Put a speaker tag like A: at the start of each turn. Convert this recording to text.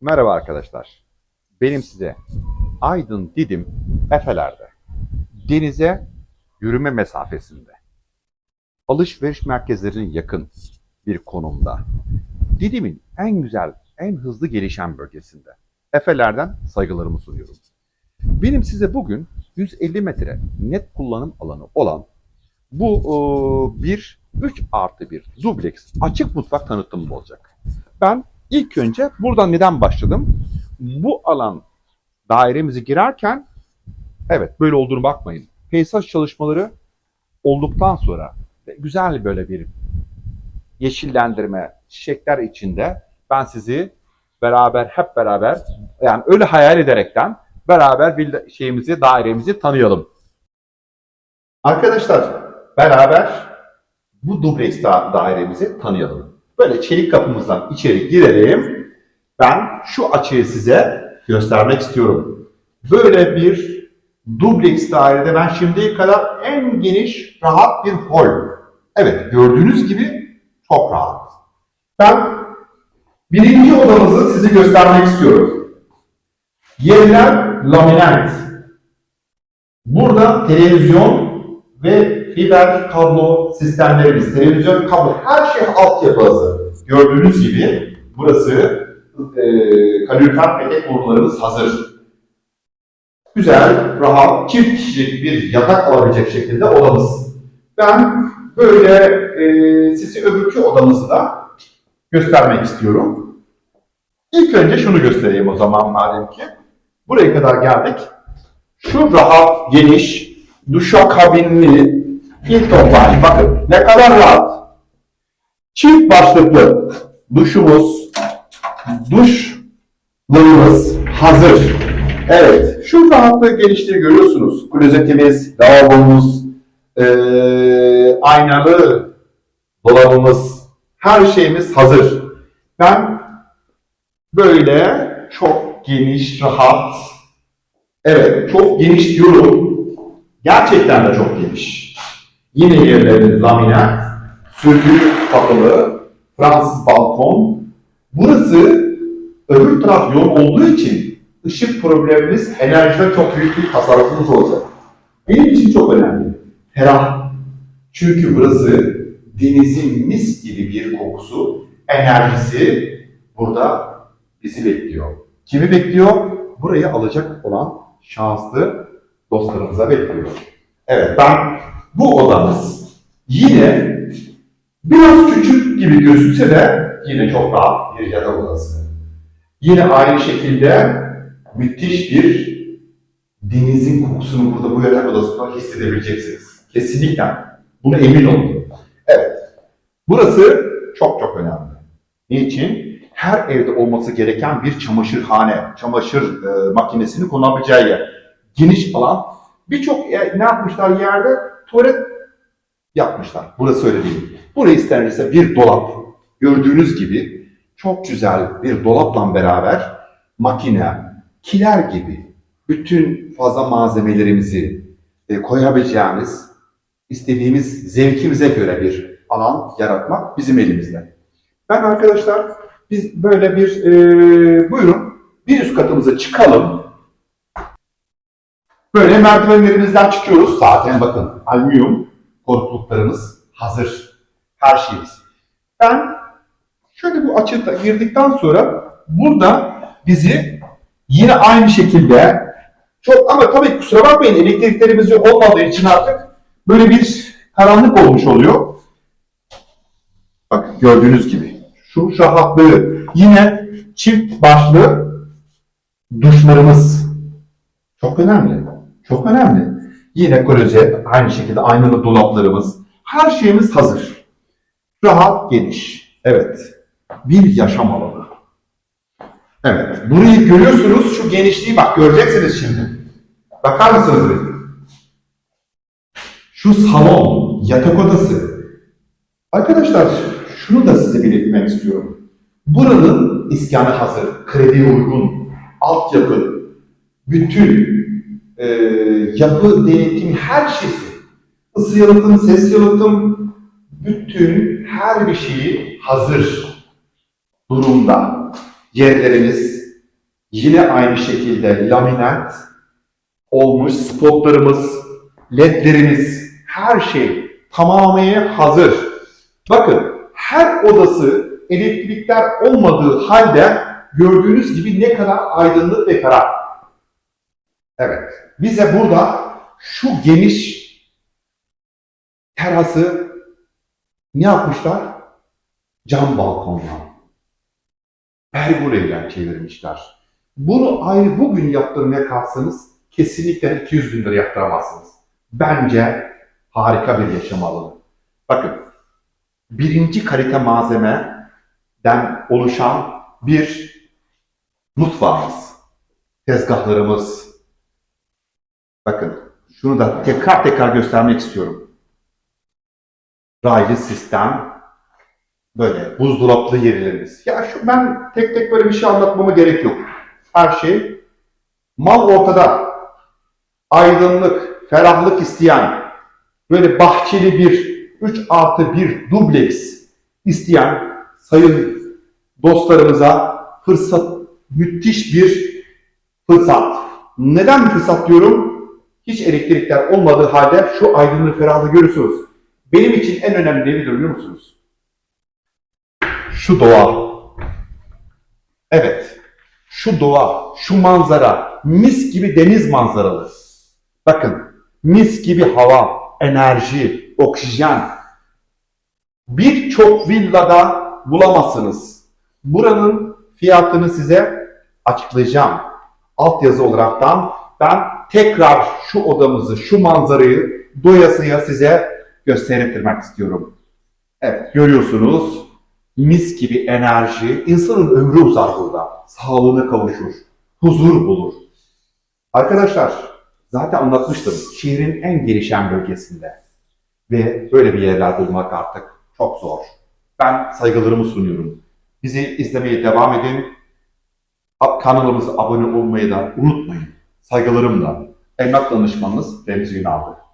A: Merhaba arkadaşlar. Benim size Aydın Didim Efeler'de denize yürüme mesafesinde alışveriş merkezlerine yakın bir konumda Didim'in en güzel, en hızlı gelişen bölgesinde Efeler'den saygılarımı sunuyorum. Benim size bugün 150 metre net kullanım alanı olan bu e, bir 3 artı 1 dubleks açık mutfak tanıtımım olacak. Ben ilk önce buradan neden başladım? Bu alan dairemizi girerken evet böyle olduğunu bakmayın. Peyzaj çalışmaları olduktan sonra güzel böyle bir yeşillendirme, çiçekler içinde ben sizi beraber hep beraber yani öyle hayal ederekten beraber bir şeyimizi, dairemizi tanıyalım. Arkadaşlar beraber bu dubleks da- dairemizi tanıyalım. Böyle çelik kapımızdan içeri girelim. Ben şu açıyı size göstermek istiyorum. Böyle bir dubleks dairede ben şimdiye kadar en geniş, rahat bir hol. Evet, gördüğünüz gibi çok rahat. Ben birinci odamızı size göstermek istiyorum. Yerler laminat. Burada televizyon ve fiber kablo sistemlerimiz, televizyon kablo, her şey altyapı hazır. Gördüğünüz gibi burası e, kalorifer petek borularımız hazır. Güzel, rahat, çift kişilik bir yatak alabilecek şekilde odamız. Ben böyle e, sizi öbürkü odamızı da göstermek istiyorum. İlk önce şunu göstereyim o zaman madem ki. Buraya kadar geldik. Şu rahat, geniş, duşakabinli Hilton var. Bakın ne kadar rahat. Çift başlıklı duşumuz, duşlarımız hazır. Evet, şu rahatlığı genişliği görüyorsunuz. Klozetimiz, lavabomuz, eee aynalı dolabımız, her şeyimiz hazır. Ben böyle çok geniş, rahat, evet çok geniş diyorum. Gerçekten de çok geniş. Yine yerlerimiz laminat, sürgülü kapılı, Fransız balkon. Burası öbür taraf yol olduğu için ışık problemimiz, enerjide çok büyük bir tasarrufumuz olacak. Benim için çok önemli. Ferah. Çünkü burası denizin mis gibi bir kokusu, enerjisi burada bizi bekliyor. Kimi bekliyor? Burayı alacak olan şanslı dostlarımıza bekliyor. Evet ben bu odamız yine biraz küçük gibi gözükse de yine çok rahat bir yatak odası. Yine aynı şekilde müthiş bir denizin kokusunu burada bu yatak odasında hissedebileceksiniz. Kesinlikle. Buna emin olun. Evet. Burası çok çok önemli. Niçin? Her evde olması gereken bir çamaşırhane, çamaşır e, makinesini kullanabileceği yer. Geniş alan. Birçok e, ne yapmışlar yerde? Tuvalet yapmışlar. Burası öyle değil. Burayı isterse bir dolap. Gördüğünüz gibi çok güzel bir dolapla beraber makine, kiler gibi bütün fazla malzemelerimizi e, koyabileceğimiz, istediğimiz zevkimize göre bir alan yaratmak bizim elimizde. Ben arkadaşlar biz böyle bir e, buyurun bir üst katımıza çıkalım. Böyle merdivenlerimizden çıkıyoruz. Zaten bakın alüminyum korkuluklarımız hazır. Her şeyimiz. Ben şöyle bu açıda girdikten sonra burada bizi yine aynı şekilde çok ama tabii kusura bakmayın elektriklerimiz yok olmadığı için artık böyle bir karanlık olmuş oluyor. Bak gördüğünüz gibi şu rahatlığı yine çift başlı duşlarımız çok önemli. Çok önemli. Yine klozet, aynı şekilde aynalı dolaplarımız, her şeyimiz hazır. Rahat, geniş. Evet. Bir yaşam alanı. Evet. Burayı görüyorsunuz. Şu genişliği bak göreceksiniz şimdi. Bakar mısınız? Şu salon, yatak odası. Arkadaşlar şunu da size belirtmek istiyorum. Buranın iskanı hazır, krediye uygun, altyapı, bütün e, yapı, denetim, her şeysi, ısı yalıtım, ses yalıtım, bütün her bir şeyi hazır durumda. Yerlerimiz Yine aynı şekilde laminat olmuş spotlarımız, ledlerimiz, her şey tamamıyla hazır. Bakın her odası elektrikler olmadığı halde gördüğünüz gibi ne kadar aydınlık ve ferah. Evet. Bize burada şu geniş terası ne yapmışlar? Cam balkonla. Pergola çevirmişler. Bunu ayrı bugün yaptırmaya kalksanız kesinlikle 200 bin lira yaptıramazsınız. Bence harika bir yaşam alanı. Bakın, birinci kalite malzemeden oluşan bir mutfağımız, tezgahlarımız. Bakın, şunu da tekrar tekrar göstermek istiyorum. Raylı sistem, böyle buzdolaplı yerlerimiz. Ya şu ben tek tek böyle bir şey anlatmama gerek yok. Her şey mal ortada. Aydınlık, ferahlık isteyen, böyle bahçeli bir 3 artı 1 dubleks isteyen sayın dostlarımıza fırsat, müthiş bir fırsat. Neden bir fırsat diyorum? Hiç elektrikler olmadığı halde şu aydınlığı, ferahlığı görüyorsunuz. Benim için en önemli ne biliyor musunuz? Şu doğa. Evet. Şu doğa, şu manzara, mis gibi deniz manzaralı. Bakın, mis gibi hava, enerji, oksijen. Birçok villada bulamazsınız. Buranın fiyatını size açıklayacağım. Altyazı olaraktan ben tekrar şu odamızı, şu manzarayı doyasıya size göstermek istiyorum. Evet, görüyorsunuz mis gibi enerji, insanın ömrü uzar burada. Sağlığına kavuşur, huzur bulur. Arkadaşlar, zaten anlatmıştım. Şehrin en gelişen bölgesinde. Ve böyle bir yerler bulmak artık çok zor. Ben saygılarımı sunuyorum. Bizi izlemeye devam edin. Kanalımıza abone olmayı da unutmayın. Saygılarımla. Emlak danışmanınız Remzi Ünal'dı.